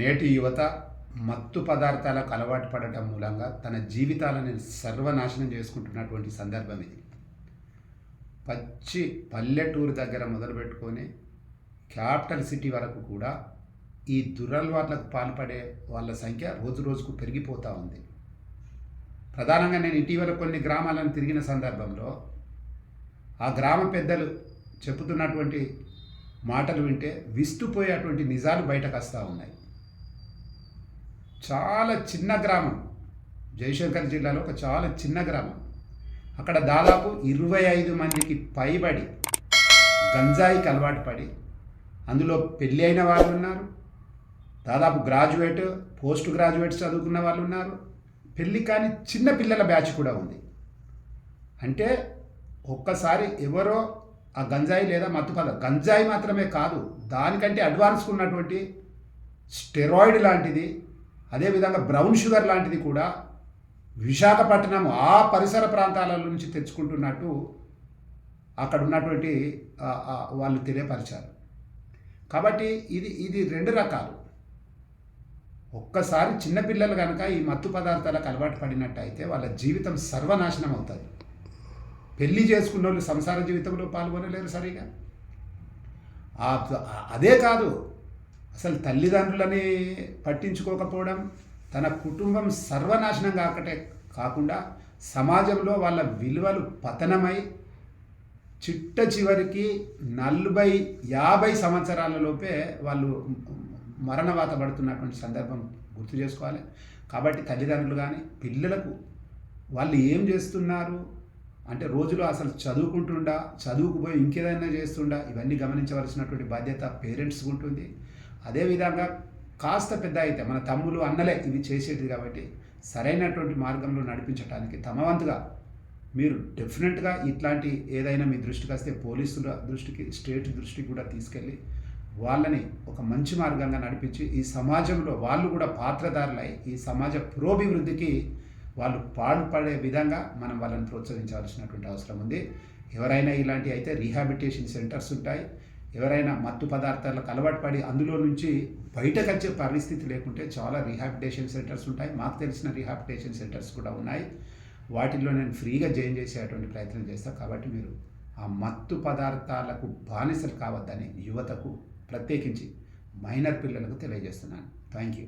నేటి యువత మత్తు పదార్థాలకు అలవాటు పడటం మూలంగా తన జీవితాలను సర్వనాశనం చేసుకుంటున్నటువంటి సందర్భం ఇది. పచ్చి పల్లెటూరు దగ్గర మొదలుపెట్టుకొని క్యాపిటల్ సిటీ వరకు కూడా ఈ దురలవాట్లకు పాల్పడే వాళ్ళ సంఖ్య రోజు రోజుకు పెరిగిపోతూ ఉంది. ప్రధానంగా నేను ఇటీవల కొన్ని గ్రామాలను తిరిగిన సందర్భంలో ఆ గ్రామ పెద్దలు చెబుతున్నటువంటి మాటలు వింటే విస్తుపోయేటువంటి నిజాలు బయటకు వస్తూ ఉన్నాయి. చాలా చిన్న గ్రామం. జయశంకర్ జిల్లాలో ఒక చాలా చిన్న గ్రామం. అక్కడ దాదాపు ఇరవై ఐదు మందికి పైబడి గంజాయికి అలవాటు పడి అందులో పెళ్ళి అయిన వాళ్ళు ఉన్నారు. దాదాపు గ్రాడ్యుయేట్ పోస్ట్ గ్రాడ్యుయేట్ చదువుకున్న వాళ్ళు ఉన్నారు. పెళ్ళి కాని చిన్న పిల్లల బ్యాచ్ కూడా ఉంది. అంటే ఒక్కసారి ఎవరో ఆ గంజాయి లేదా మత్తు పదార్థం గంజాయి మాత్రమే కాదు దానికంటే అడ్వాన్స్ ఉన్నటువంటి స్టెరాయిడ్ లాంటిది అదేవిధంగా బ్రౌన్ షుగర్ లాంటిది కూడా విశాఖపట్నం ఆ పరిసర ప్రాంతాల నుంచి తెచ్చుకుంటున్నట్టు అక్కడ ఉన్నటువంటి వాళ్ళు తెలియపరిచారు. కాబట్టి ఇది ఇది రెండు రకాలు. ఒక్కసారి చిన్నపిల్లలు కనుక ఈ మత్తు పదార్థాలకు అలవాటు పడినట్టయితే వాళ్ళ జీవితం సర్వనాశనం అవుతుంది. పెళ్ళి చేసుకున్న వాళ్ళు సంసార జీవితంలో పాల్గొనలేరు సరిగా. అదే కాదు అసలు తల్లిదండ్రులని పట్టించుకోకపోవడం తన కుటుంబం సర్వనాశనం కాకటే కాకుండా సమాజంలో వాళ్ళ విలువలు పతనమై చిట్ట చివరికి నలభై యాభై సంవత్సరాలలోపే వాళ్ళు మరణవాత పడుతున్నటువంటి సందర్భం గుర్తు చేసుకోవాలి. కాబట్టి తల్లిదండ్రులు కానీ పిల్లలకు వాళ్ళు ఏం చేస్తున్నారు? అంటే రోజులో అసలు చదువుకుంటుండా చదువుకుపోయి ఇంకేదైనా చేస్తుండా ఇవన్నీ గమనించవలసినటువంటి బాధ్యత పేరెంట్స్కి ఉంటుంది. అదేవిధంగా కాస్త పెద్ద అయితే మన తమ్ములు అన్నలే ఇవి చేసేది కాబట్టి సరైనటువంటి మార్గంలో నడిపించడానికి తమ వంతుగా మీరు డెఫినెట్గా ఇట్లాంటి ఏదైనా మీ దృష్టికి వస్తే పోలీసుల దృష్టికి స్టేట్ దృష్టికి కూడా తీసుకెళ్ళి వాళ్ళని ఒక మంచి మార్గంగా నడిపించి ఈ సమాజంలో వాళ్ళు కూడా పాత్రధారులై ఈ సమాజ పురోభివృద్ధికి వాళ్ళు పాడుపడే విధంగా మనం వాళ్ళని ప్రోత్సహించాల్సినటువంటి అవసరం ఉంది. ఎవరైనా ఇలాంటి అయితే రీహాబిటేషన్ సెంటర్స్ ఉంటాయి. ఎవరైనా మత్తు పదార్థాలకు అలవాటు పడి అందులో నుంచి బయటకు వచ్చే పరిస్థితి లేకుంటే చాలా రీహాబిటేషన్ సెంటర్స్ ఉంటాయి. మాకు తెలిసిన రీహాబిటేషన్ సెంటర్స్ కూడా ఉన్నాయి. వాటిల్లో నేను ఫ్రీగా జాయిన్ చేసేటువంటి ప్రయత్నం చేస్తాను కాబట్టి మీరు ఆ మత్తు పదార్థాలకు బానిసలు కావద్దని యువతకు ప్రత్యేకించి మైనర్ పిల్లలకు తెలియజేస్తున్నాను. Thank you.